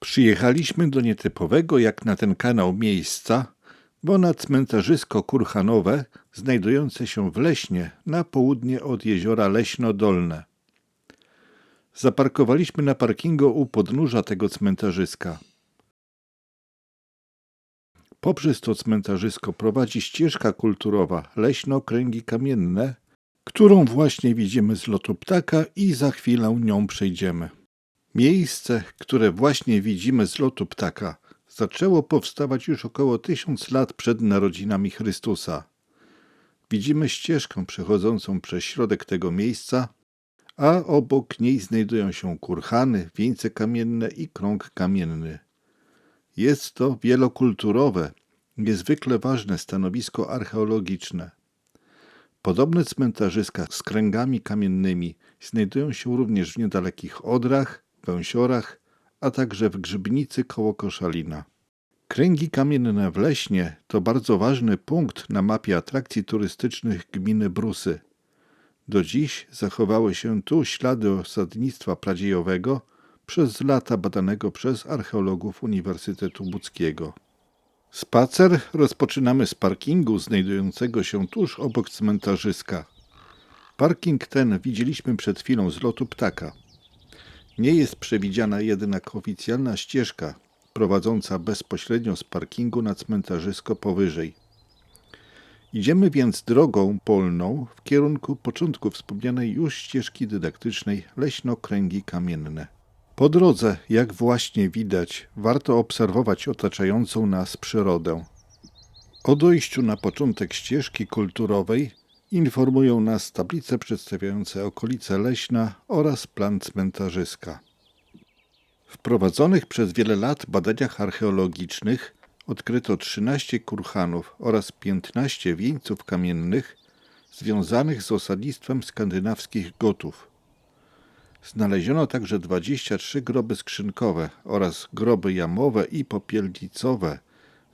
Przyjechaliśmy do nietypowego jak na ten kanał miejsca, bo na cmentarzysko kurhanowe znajdujące się w Leśnie na południe od jeziora Leśno Dolne. Zaparkowaliśmy na parkingu u podnóża tego cmentarzyska. Poprzez to cmentarzysko prowadzi ścieżka kulturowa Leśno Kręgi Kamienne, którą właśnie widzimy z lotu ptaka i za chwilę nią przejdziemy. Miejsce, które właśnie widzimy z lotu ptaka, zaczęło powstawać już około tysiąc lat przed narodzinami Chrystusa. Widzimy ścieżkę przechodzącą przez środek tego miejsca, a obok niej znajdują się kurhany, wieńce kamienne i krąg kamienny. Jest to wielokulturowe, niezwykle ważne stanowisko archeologiczne. Podobne cmentarzyska z kręgami kamiennymi znajdują się również w niedalekich Odrach, Węsiorach, a także w Grzybnicy koło Koszalina. Kręgi kamienne w Leśnie to bardzo ważny punkt na mapie atrakcji turystycznych gminy Brusy. Do dziś zachowały się tu ślady osadnictwa pradziejowego przez lata badanego przez archeologów Uniwersytetu Łódzkiego. Spacer rozpoczynamy z parkingu znajdującego się tuż obok cmentarzyska. Parking ten widzieliśmy przed chwilą z lotu ptaka. Nie jest przewidziana jednak oficjalna ścieżka prowadząca bezpośrednio z parkingu na cmentarzysko powyżej. Idziemy więc drogą polną w kierunku początku wspomnianej już ścieżki dydaktycznej Leśno-Kręgi Kamienne. Po drodze, jak właśnie widać, warto obserwować otaczającą nas przyrodę. O dojściu na początek ścieżki kulturowej informują nas tablice przedstawiające okolice Leśna oraz plan cmentarzyska. W prowadzonych przez wiele lat badaniach archeologicznych odkryto 13 kurhanów oraz 15 wieńców kamiennych związanych z osadnictwem skandynawskich Gotów. Znaleziono także 23 groby skrzynkowe oraz groby jamowe i popielnicowe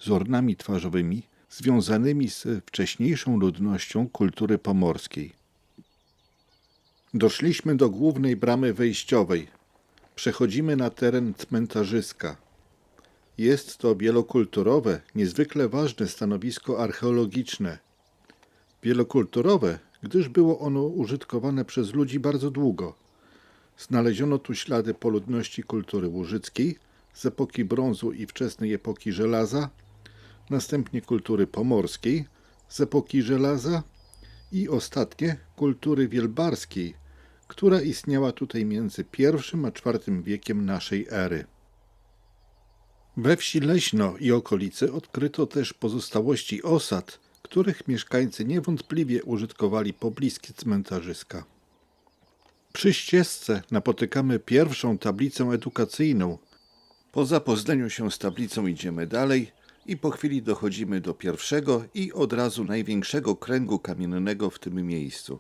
z urnami twarzowymi związanymi z wcześniejszą ludnością kultury pomorskiej. Doszliśmy do głównej bramy wejściowej. Przechodzimy na teren cmentarzyska. Jest to wielokulturowe, niezwykle ważne stanowisko archeologiczne. Wielokulturowe, gdyż było ono użytkowane przez ludzi bardzo długo. Znaleziono tu ślady po ludności kultury łużyckiej z epoki brązu i wczesnej epoki żelaza, następnie kultury pomorskiej z epoki żelaza i ostatnie kultury wielbarskiej, która istniała tutaj między I a IV wiekiem naszej ery. We wsi Leśno i okolicy odkryto też pozostałości osad, których mieszkańcy niewątpliwie użytkowali pobliskie cmentarzyska. Przy ścieżce napotykamy pierwszą tablicę edukacyjną. Po zapoznaniu się z tablicą idziemy dalej i po chwili dochodzimy do pierwszego i od razu największego kręgu kamiennego w tym miejscu.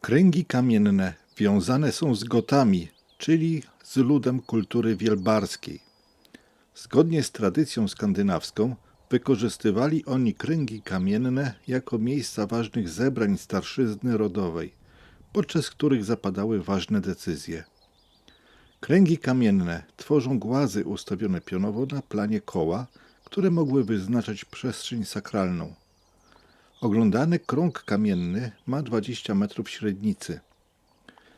Kręgi kamienne wiązane są z Gotami, czyli z ludem kultury wielbarskiej. Zgodnie z tradycją skandynawską, wykorzystywali oni kręgi kamienne jako miejsca ważnych zebrań starszyzny rodowej, podczas których zapadały ważne decyzje. Kręgi kamienne tworzą głazy ustawione pionowo na planie koła, które mogły wyznaczać przestrzeń sakralną. Oglądany krąg kamienny ma 20 metrów średnicy.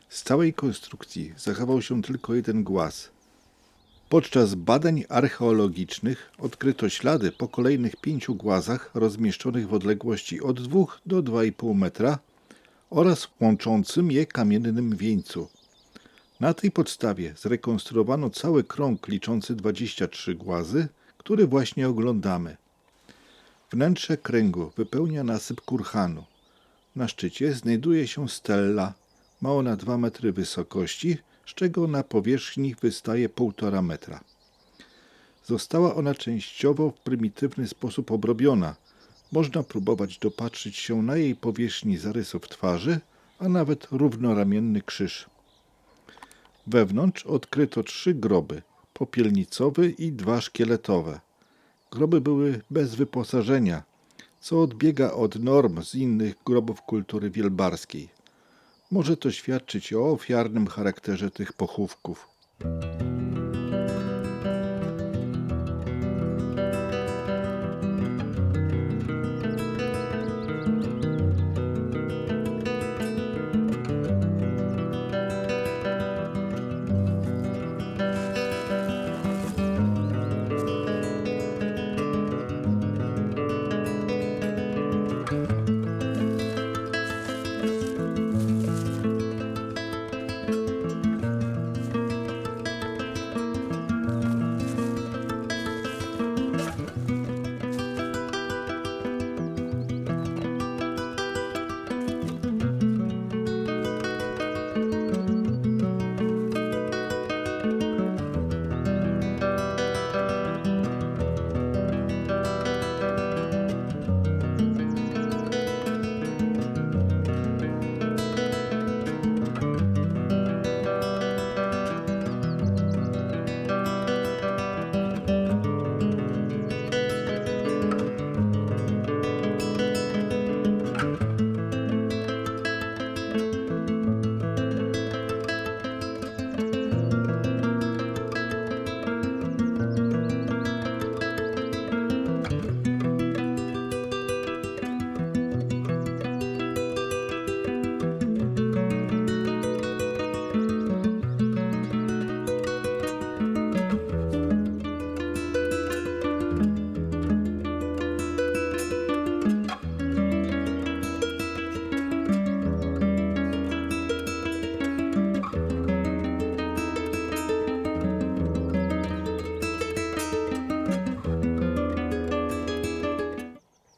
Z całej konstrukcji zachował się tylko jeden głaz. Podczas badań archeologicznych odkryto ślady po kolejnych pięciu głazach rozmieszczonych w odległości od 2 do 2,5 metra oraz łączącym je kamiennym wieńcu. Na tej podstawie zrekonstruowano cały krąg liczący 23 głazy, który właśnie oglądamy. Wnętrze kręgu wypełnia nasyp kurhanu. Na szczycie znajduje się stella, mało na 2 metry wysokości, z czego na powierzchni wystaje 1,5 metra. Została ona częściowo w prymitywny sposób obrobiona. Można próbować dopatrzyć się na jej powierzchni zarysów twarzy, a nawet równoramienny krzyż. Wewnątrz odkryto trzy groby, popielnicowy i dwa szkieletowe. Groby były bez wyposażenia, co odbiega od norm z innych grobów kultury wielbarskiej. Może to świadczyć o ofiarnym charakterze tych pochówków.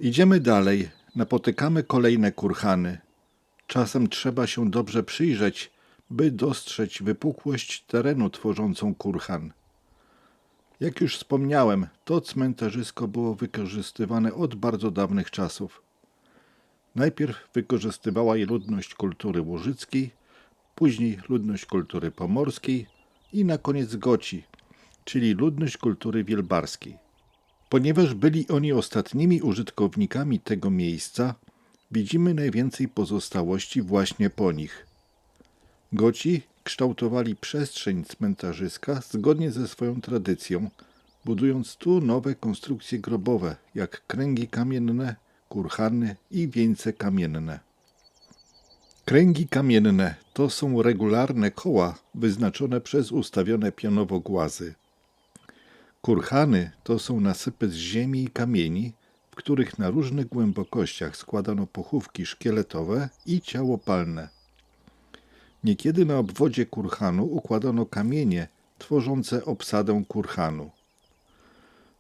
Idziemy dalej, napotykamy kolejne kurhany. Czasem trzeba się dobrze przyjrzeć, by dostrzec wypukłość terenu tworzącą kurhan. Jak już wspomniałem, to cmentarzysko było wykorzystywane od bardzo dawnych czasów. Najpierw wykorzystywała je ludność kultury łużyckiej, później ludność kultury pomorskiej i na koniec Goci, czyli ludność kultury wielbarskiej. Ponieważ byli oni ostatnimi użytkownikami tego miejsca, widzimy najwięcej pozostałości właśnie po nich. Goci kształtowali przestrzeń cmentarzyska zgodnie ze swoją tradycją, budując tu nowe konstrukcje grobowe, jak kręgi kamienne, kurhany i wieńce kamienne. Kręgi kamienne to są regularne koła wyznaczone przez ustawione pionowo głazy. Kurhany to są nasypy z ziemi i kamieni, w których na różnych głębokościach składano pochówki szkieletowe i ciało palne. Niekiedy na obwodzie kurhanu układano kamienie tworzące obsadę kurhanu.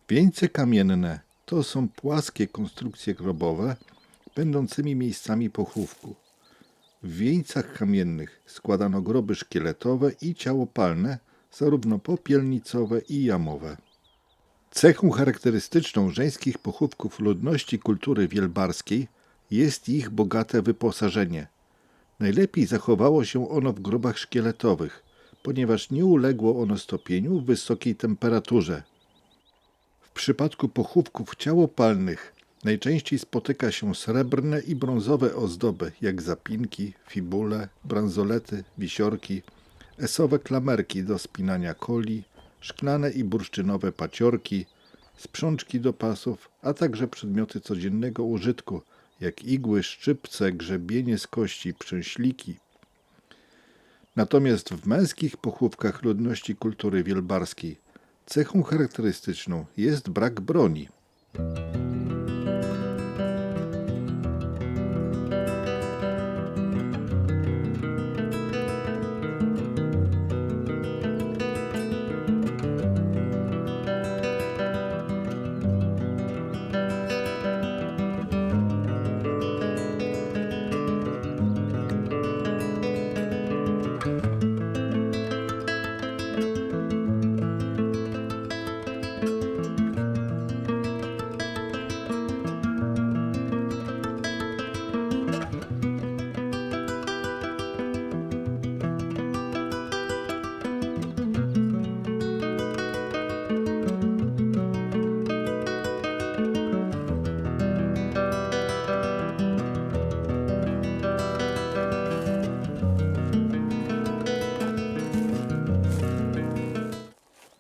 Wieńce kamienne to są płaskie konstrukcje grobowe, będącymi miejscami pochówku. W wieńcach kamiennych składano groby szkieletowe i ciało palne, zarówno popielnicowe i jamowe. Cechą charakterystyczną żeńskich pochówków ludności kultury wielbarskiej jest ich bogate wyposażenie. Najlepiej zachowało się ono w grobach szkieletowych, ponieważ nie uległo ono stopieniu w wysokiej temperaturze. W przypadku pochówków ciałopalnych najczęściej spotyka się srebrne i brązowe ozdoby, jak zapinki, fibule, bransolety, wisiorki, esowe klamerki do spinania koli, szklane i bursztynowe paciorki, sprzączki do pasów, a także przedmioty codziennego użytku, jak igły, szczypce, grzebienie z kości, przęśliki. Natomiast w męskich pochówkach ludności kultury wielbarskiej cechą charakterystyczną jest brak broni.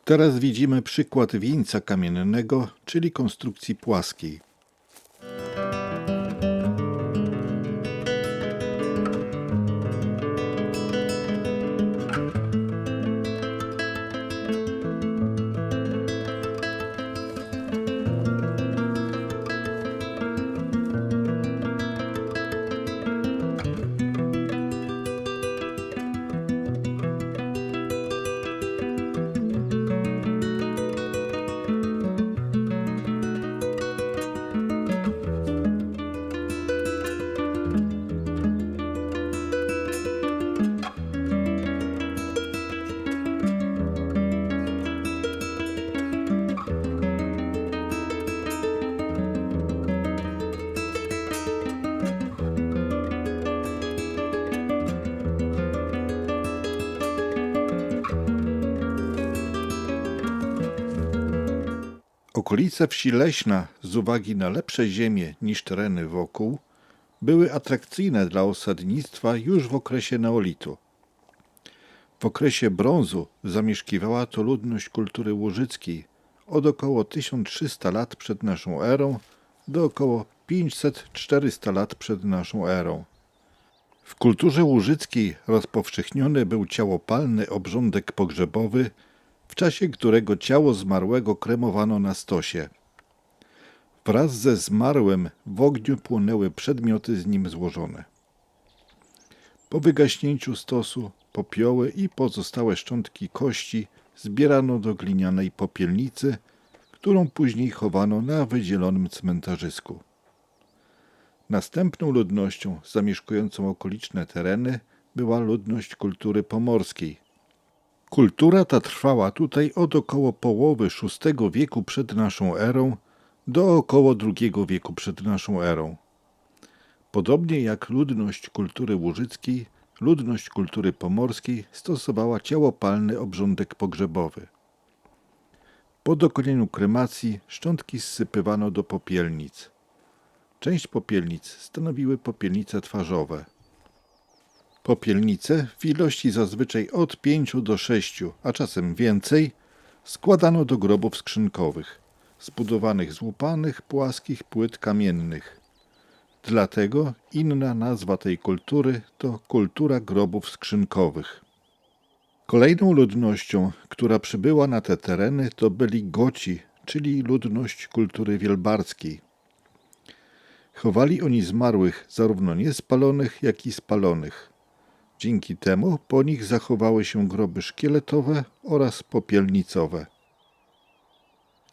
Teraz widzimy przykład wieńca kamiennego, czyli konstrukcji płaskiej. Okolice wsi Leśna, z uwagi na lepsze ziemie niż tereny wokół, były atrakcyjne dla osadnictwa już w okresie neolitu. W okresie brązu zamieszkiwała to ludność kultury łużyckiej od około 1300 lat przed naszą erą do około 500-400 lat przed naszą erą. W kulturze łużyckiej rozpowszechniony był ciałopalny obrządek pogrzebowy, w czasie którego ciało zmarłego kremowano na stosie. Wraz ze zmarłym w ogniu płonęły przedmioty z nim złożone. Po wygaśnięciu stosu popioły i pozostałe szczątki kości zbierano do glinianej popielnicy, którą później chowano na wydzielonym cmentarzysku. Następną ludnością zamieszkującą okoliczne tereny była ludność kultury pomorskiej. Kultura ta trwała tutaj od około połowy VI wieku przed naszą erą do około II wieku przed naszą erą. Podobnie jak ludność kultury łużyckiej, ludność kultury pomorskiej stosowała ciałopalny obrządek pogrzebowy. Po dokonaniu kremacji szczątki zsypywano do popielnic. Część popielnic stanowiły popielnice twarzowe. Popielnice w ilości zazwyczaj od 5 do 6, a czasem więcej, składano do grobów skrzynkowych, zbudowanych z łupanych, płaskich płyt kamiennych. Dlatego inna nazwa tej kultury to kultura grobów skrzynkowych. Kolejną ludnością, która przybyła na te tereny, to byli Goci, czyli ludność kultury wielbarskiej. Chowali oni zmarłych, zarówno niespalonych, jak i spalonych. Dzięki temu po nich zachowały się groby szkieletowe oraz popielnicowe.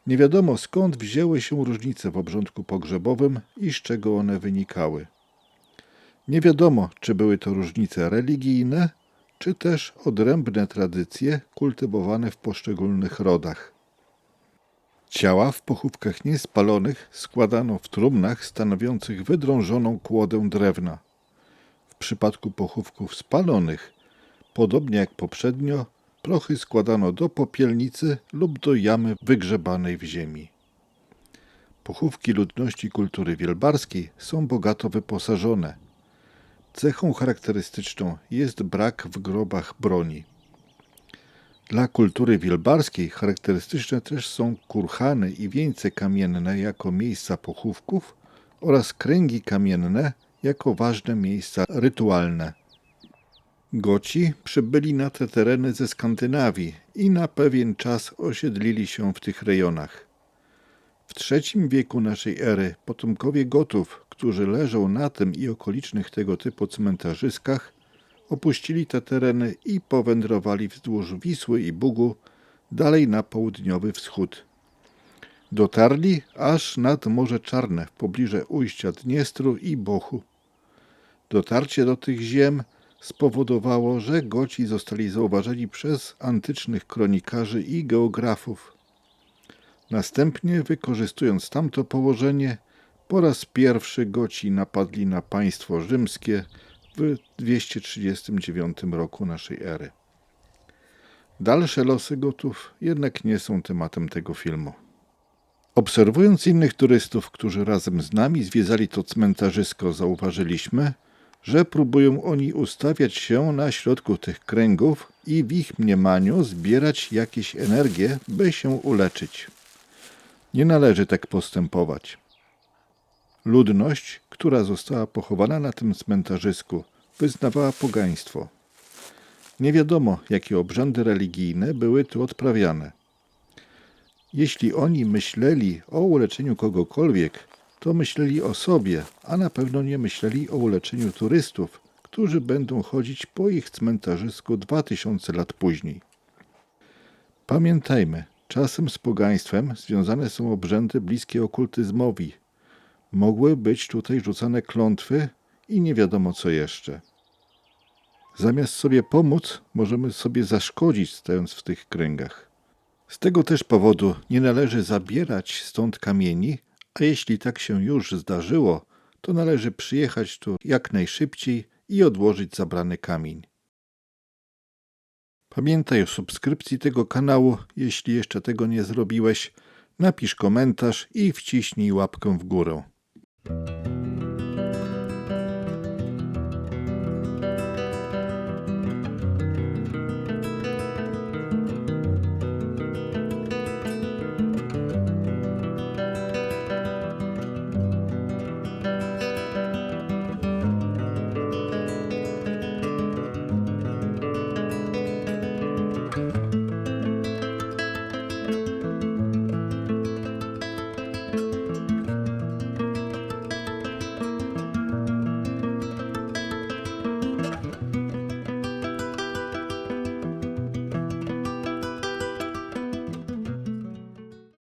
Nie wiadomo skąd wzięły się różnice w obrządku pogrzebowym i z czego one wynikały. Nie wiadomo, czy były to różnice religijne, czy też odrębne tradycje kultywowane w poszczególnych rodach. Ciała w pochówkach niespalonych składano w trumnach stanowiących wydrążoną kłodę drewna. Przypadku pochówków spalonych, podobnie jak poprzednio, prochy składano do popielnicy lub do jamy wygrzebanej w ziemi. Pochówki ludności kultury wielbarskiej są bogato wyposażone. Cechą charakterystyczną jest brak w grobach broni. Dla kultury wielbarskiej charakterystyczne też są kurhany i wieńce kamienne jako miejsca pochówków oraz kręgi kamienne jako ważne miejsca rytualne. Goci przybyli na te tereny ze Skandynawii i na pewien czas osiedlili się w tych rejonach. W III wieku naszej ery potomkowie Gotów, którzy leżą na tym i okolicznych tego typu cmentarzyskach, opuścili te tereny i powędrowali wzdłuż Wisły i Bugu dalej na południowy wschód. Dotarli aż nad Morze Czarne w pobliże ujścia Dniestru i Bochu. Dotarcie do tych ziem spowodowało, że Goci zostali zauważeni przez antycznych kronikarzy i geografów. Następnie, wykorzystując tamto położenie, po raz pierwszy Goci napadli na państwo rzymskie w 239 roku naszej ery. Dalsze losy Gotów jednak nie są tematem tego filmu. Obserwując innych turystów, którzy razem z nami zwiedzali to cmentarzysko, zauważyliśmy, że próbują oni ustawiać się na środku tych kręgów i w ich mniemaniu zbierać jakieś energię, by się uleczyć. Nie należy tak postępować. Ludność, która została pochowana na tym cmentarzysku, wyznawała pogaństwo. Nie wiadomo, jakie obrzędy religijne były tu odprawiane. Jeśli oni myśleli o uleczeniu kogokolwiek, to myśleli o sobie, a na pewno nie myśleli o uleczeniu turystów, którzy będą chodzić po ich cmentarzysku dwa tysiące lat później. Pamiętajmy, czasem z pogaństwem związane są obrzędy bliskie okultyzmowi. Mogły być tutaj rzucane klątwy i nie wiadomo co jeszcze. Zamiast sobie pomóc, możemy sobie zaszkodzić, stając w tych kręgach. Z tego też powodu nie należy zabierać stąd kamieni, a jeśli tak się już zdarzyło, to należy przyjechać tu jak najszybciej i odłożyć zabrany kamień. Pamiętaj o subskrypcji tego kanału, jeśli jeszcze tego nie zrobiłeś. Napisz komentarz i wciśnij łapkę w górę.